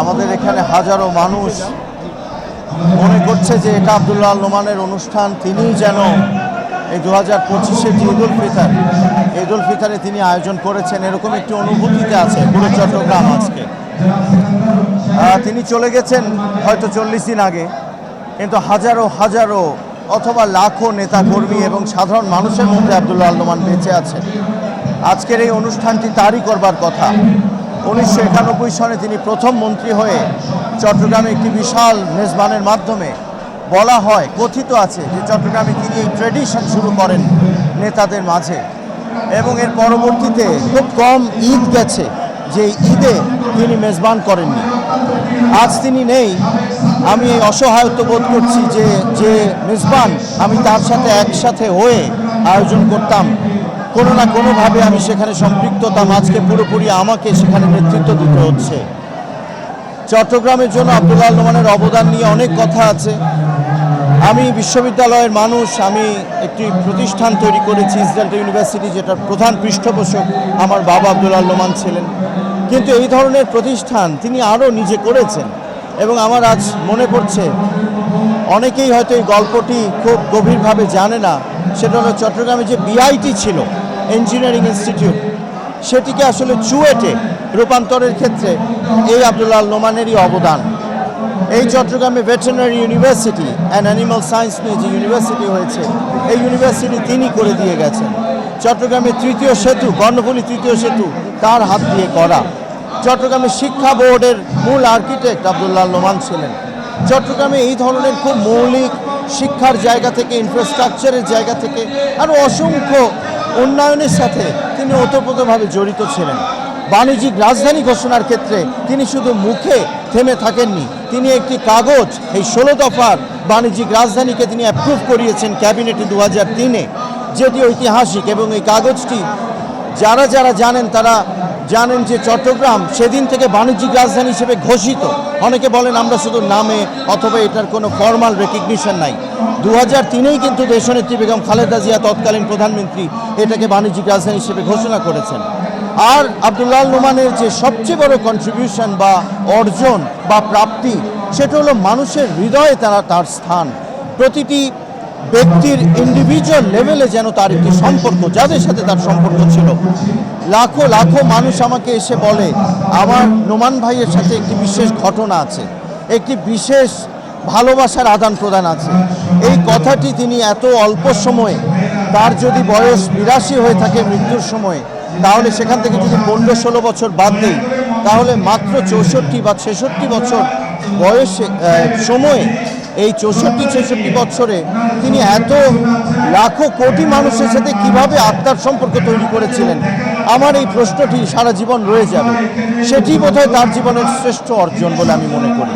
আমাদের এখানে হাজারো মানুষ মনে করছে যে এটা আবদুল্লাহ নোমানের অনুষ্ঠান, তিনিই যেন এই দু হাজার পঁচিশে যে ঈদুল ফিতর ঈদুল ফিতরে তিনি আয়োজন করেছেন, এরকম একটি অনুভূতিতে আছে পুরো চট্টগ্রাম আজকে। তিনি চলে গেছেন হয়তো চল্লিশ দিন আগে, কিন্তু হাজারো হাজারো অথবা লাখো নেতা কর্মী এবং সাধারণ মানুষের মধ্যে আবদুল্লাহ আলমান বেঁচে আছে আজকের এই অনুষ্ঠানটি তারই করবার কথা। উনিশশো একানব্বই সনে তিনি প্রথম মন্ত্রী হয়ে চট্টগ্রামে একটি বিশাল মেজবানের মাধ্যমে বলা হয়, কথিত আছে যে চট্টগ্রামে তিনি এই ট্রেডিশন শুরু করেন নেতাদের মাঝে। এবং এর পরবর্তীতে খুব কম ঈদ গেছে, যে ঈদে তিনি মেজবান করেননি। আজ তিনি নেই। আমি অসহায়ত্ব বোধ করছি যে যে মেজবান আমি তার সাথে একসাথে হয়ে আয়োজন করতাম। কোনো না কোনোভাবে আমি সেখানে সম্পৃক্ততাম আজকে পুরোপুরি আমাকে সেখানে নেতৃত্ব দিতে হচ্ছে। চট্টগ্রামের জন্য আব্দুল্লাহ নোমানের অবদান নিয়ে অনেক কথা আছে। আমি বিশ্ববিদ্যালয়ের মানুষ, আমি একটি প্রতিষ্ঠান তৈরি করেছি ইসরায়েল ইউনিভার্সিটি, যেটার প্রধান পৃষ্ঠপোষক আমার বাবা আব্দুল্লাহ নোমান ছিলেন। কিন্তু এই ধরনের প্রতিষ্ঠান তিনি আরও নিজে করেছেন এবং আমার আজ মনে পড়ছে, অনেকেই হয়তো এই গল্পটি খুব গভীরভাবে জানে না। সেটা হলো চট্টগ্রামে যে বিআইটি ছিল ইঞ্জিনিয়ারিং ইনস্টিটিউট সেটিকে আসলে চুয়েটে রূপান্তরের ক্ষেত্রে এই আব্দুল্লাহ নোমানেরই অবদান। এই চট্টগ্রামে veterinary university and animal science নিয়ে যে ইউনিভার্সিটি হয়েছে, এই ইউনিভার্সিটি তিনি করে দিয়ে গেছেন। চট্টগ্রামের তৃতীয় সেতু কর্ণফুলী তৃতীয় সেতু তার হাত দিয়ে করা চট্টগ্রামের শিক্ষা বোর্ডের মূল আর্কিটেক্ট আব্দুল্লাহ নোমান ছিলেন। চট্টগ্রামে এই ধরনের খুব মৌলিক শিক্ষার জায়গা থেকে ইনফ্রাস্ট্রাকচারের জায়গা থেকে আরও অসংখ্য উন্নয়নের সাথে তিনি ওতপ্রোতভাবে জড়িত ছিলেন। বাণিজ্যিক রাজধানী ঘোষণার ক্ষেত্রে তিনি শুধু মুখে থেমে থাকেননি, তিনি একটি কাগজ এই ষোলো দফার বাণিজ্যিক রাজধানীকে তিনি অ্যাপ্রুভ করিয়েছেন ক্যাবিনেটে দু হাজার তিনে। যেটি ঐতিহাসিক এবং এই কাগজটি যারা যারা জানেন তারা জানেন যে চট্টগ্রাম সেদিন থেকে বাণিজ্যিক রাজধানী হিসেবে ঘোষিত। অনেকে বলেন আমরা শুধু নামে অথবা এটার কোনো ফর্মাল রেকগনিশন নাই। দু হাজার তিনেই কিন্তু দেশনেত্রী বেগম খালেদা জিয়া তৎকালীন প্রধানমন্ত্রী এটাকে বাণিজ্যিক রাজধানী হিসেবে ঘোষণা করেছেন। আর আব্দুল্লাহ নোমানের যে সবচেয়ে বড় কন্ট্রিবিউশন বা অর্জন বা প্রাপ্তি, সেটা হলো মানুষের হৃদয়ে তারা তার স্থান। প্রতিটি ব্যক্তির ইন্ডিভিজুয়াল লেভেলে যেন তার একটি সম্পর্ক, যাদের সাথে তার সম্পর্ক ছিল। লাখো লাখো মানুষ আমাকে এসে বলে, আমার নোমান ভাইয়ের সাথে একটি বিশেষ ঘটনা আছে। একটি বিশেষ ভালোবাসার আদান প্রদান আছে। এই কথাটি তিনি এত অল্প সময়ে, তার যদি বয়স বিরাশি হয়ে থাকে মৃত্যুর সময়ে, তাহলে সেখান থেকে যদি পনেরো ষোলো বছর বাদ দিই, তাহলে মাত্র চৌষট্টি বা ছেষট্টি বছর বয়সে সময়ে এই চৌষট্টি, ছেষট্টি বছরে তিনি এত লাখো কোটি মানুষের সাথে কীভাবে আত্মার সম্পর্ক তৈরি করেছিলেন? আমার এই প্রশ্নটি সারা জীবন রয়ে যাবে। সেটি বোধহয় তার জীবনের শ্রেষ্ঠ অর্জন বলে আমি মনে করি।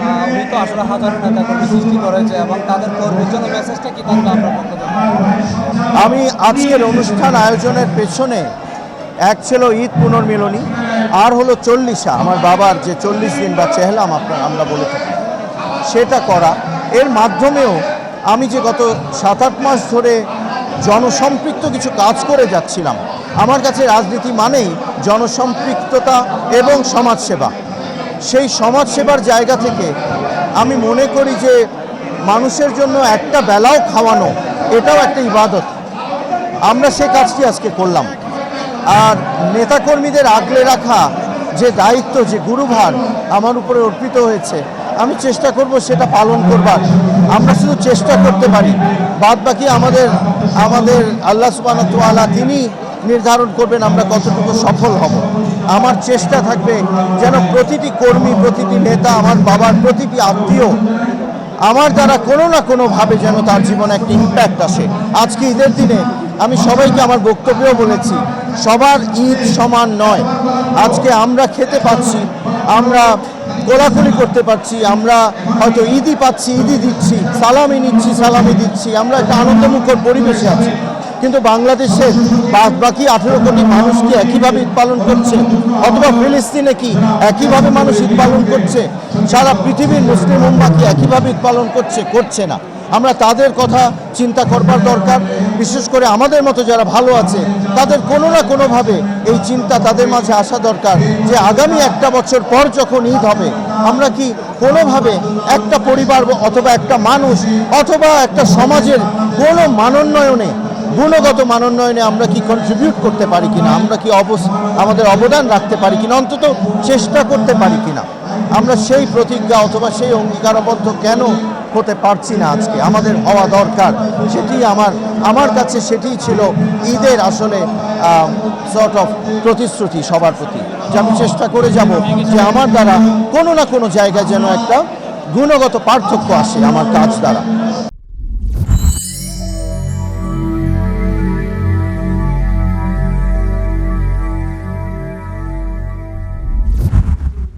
তার নেতা যারা আহ, উনি তো আসলে হাজারো সৃষ্টি করেছে এবং তাদের কর্মীর জন্য মেসেজটা কি থাকবে আমি আজকের অনুষ্ঠান আয়োজনের পেছনে এক ছিল ঈদ পুনর্মিলনী আর হলো চল্লিশা আমার বাবার যে চল্লিশ দিন বা চেহলাম আপনার আমরা বলে থাকি সেটা করা। এর মাধ্যমেও আমি যে গত সাত আট মাস ধরে জনসম্পৃক্ত কিছু কাজ করে যাচ্ছিলাম আমার কাছে রাজনীতি মানেই জনসম্পৃক্ততা এবং সমাজসেবা। সেই সমাজসেবার জায়গা থেকে আমি মনে করি যে মানুষের জন্য একটা বেলাও খাওয়ানো, এটাও একটা ইবাদত। আমরা সে কাজটি আজকে করলাম। আর নেতাকর্মীদের আগলে রাখা যে দায়িত্ব, যে গুরুভার আমার উপরে অর্পিত হয়েছে, আমি চেষ্টা করব সেটা পালন করবার। আমরা শুধু চেষ্টা করতে পারি বাদ বাকি আমাদের আমাদের আল্লাহ সুবাহ তিনি নির্ধারণ করবেন আমরা কতটুকু সফল হব। আমার চেষ্টা থাকবে যেন প্রতিটি কর্মী, প্রতিটি নেতা, আমার বাবার প্রতিটি আত্মীয়, আমার দ্বারা কোনো না কোনোভাবে যেন তার জীবনে একটা ইম্প্যাক্ট আসে। আজকে ঈদের দিনে আমি সবাইকে আমার বক্তব্যও বলেছি, সবার ঈদ সমান নয়। আজকে আমরা খেতে পাচ্ছি, আমরা কোলাকুলি করতে পারছি, আমরা হয়তো ঈদই পাচ্ছি, ঈদই দিচ্ছি, সালামি নিচ্ছি, সালামি দিচ্ছি, আমরা একটা আনন্দমুখর পরিবেশে আছি। কিন্তু বাংলাদেশের বাকি আঠেরো কোটি মানুষ কি একইভাবে ঈদ পালন করছে? অথবা ফিলিস্তিনে কি একইভাবে মানুষ ঈদ পালন করছে? সারা পৃথিবীর মুসলিম উম্মা কি একইভাবে ঈদ পালন করছে করছে না? আমরা তাদের কথা চিন্তা করবার দরকার। বিশেষ করে আমাদের মতো যারা ভালো আছে, তাদের কোনো না কোনোভাবে এই চিন্তা তাদের মাঝে আসা দরকার যে আগামী একটা বছর পর যখন ঈদ হবে, আমরা কি কোনোভাবে একটা পরিবার অথবা একটা মানুষ অথবা একটা সমাজের কোনো মানোন্নয়নে গুণগত মানোন্নয়নে আমরা কি কন্ট্রিবিউট করতে পারি কিনা? আমরা কি অবস, আমাদের অবদান রাখতে পারি কিনা? অন্তত চেষ্টা করতে পারি কিনা? আমরা সেই প্রতিজ্ঞা অথবা সেই অঙ্গীকারবদ্ধ কেন হতে পারছি না আজকে? আমাদের হওয়া দরকার। সেটি আমার আমার কাছে সেটিই ছিল ঈদের আসলে সর্ট অফ প্রতিশ্রুতি সবার প্রতি। যে আমি চেষ্টা করে যাব যে আমার দ্বারা কোনো না কোনো জায়গায় যেন একটা গুণগত পার্থক্য আসে আমার কাজ দ্বারা।